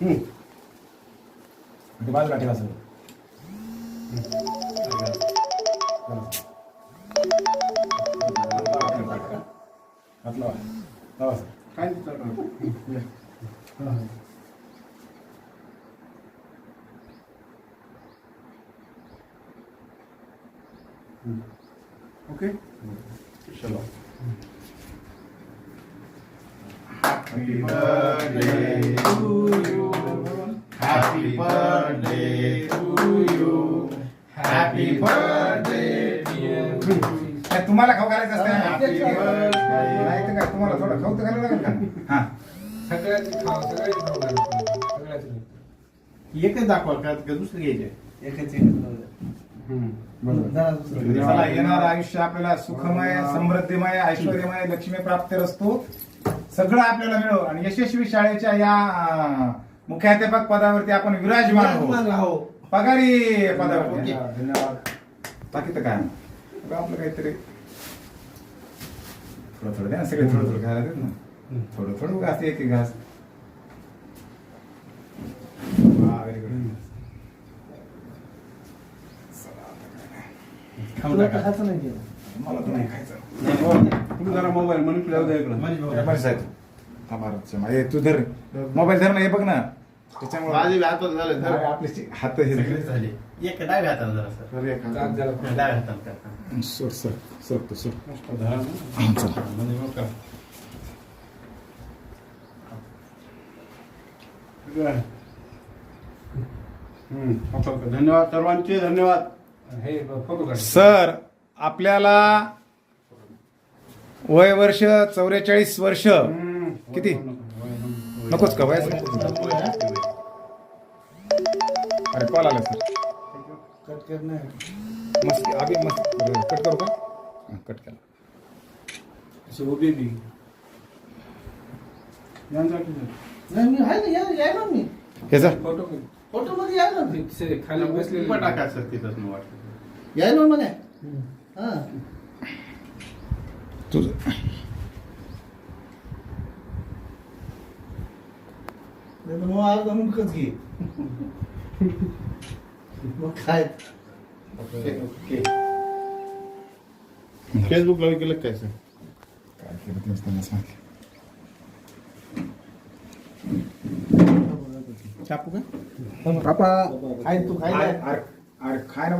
हम्म. ते बाजूला ठेवा सगळं हात लावा लावा सर काय नाही चालणार. हम्म. ओके चलो Happy birthday to you. Happy birthday to you. Happy birthday to you. काय तुम्हाला खाऊ घालायचं असतं Happy birthday. नाही तर काय तुम्हाला थोडं खाऊ तर घालावं लागेल का हा सगळ्याची खाव सगळ्याची खाऊ. सगळ्याची एकच दाखवा का का दुसरं घ्यायचे एकच. चला येणार आयुष्य आपल्याला सुखमय समृद्धीमय ऐश्वर्यमय लक्ष्मी प्राप्त असतो सगळं आपल्याला मिळो आणि यशस्वी शाळेच्या या अं, मुख्याध्यापक पदावरती आपण विराजमान विराजमान हो राहो. पगारी पदावरती. धन्यवाद, धन्यवाद. बाकी तर काय आपलं काहीतरी. थोडं थोडं द्या ना सगळे थोडं थोडं खायला देत ना. थोडं थोडं असते एक एक घास. वा, very good. तुला खायचं नाही. मला तर नाही खायचं. तुम्ही जरा मोबाईल म्हणून जाऊ द्या इकडं. रमेश साहेब हा भारतच्या हे तू धर मोबाईल धर ना हे बघ ना त्याच्यामुळे माझे हातात झाले अरे, आपले चे- हात हे झाले एक डाव्या जरा सर हात. डाव्या. सोड सर सर. हा, चल. म्हणजे. हम्म, ओके. धन्यवाद सर्वांचे धन्यवाद हे फोटो काढ सर आपल्याला वय वर्ष चौवेचाळीस वर्ष. किती? नको, नको, नको. नकोच का वयाचं नकोच अरे कॉल आला सर कट कर नाही. मस्त अभि मस्त कट करू का हा, कट केला अशी उभी बी यांच्यासाठी सर. नाही, मी आहे ना, या- या ना मी. हे फ़ोटो फ़ोटो मध्ये या ना. ते खाली बसलेले उभं टाका सर तिथंच वाटतं या ना म्हणे. हा. तुझं नाही तर मग आज अमुकच घे. मग काय? फेसबुकला गेलं काय सर काय केलं तेच त्यांना सांगितलं छापू का? पापा खाय तू खायला. अरे अरे- अरे खाय ना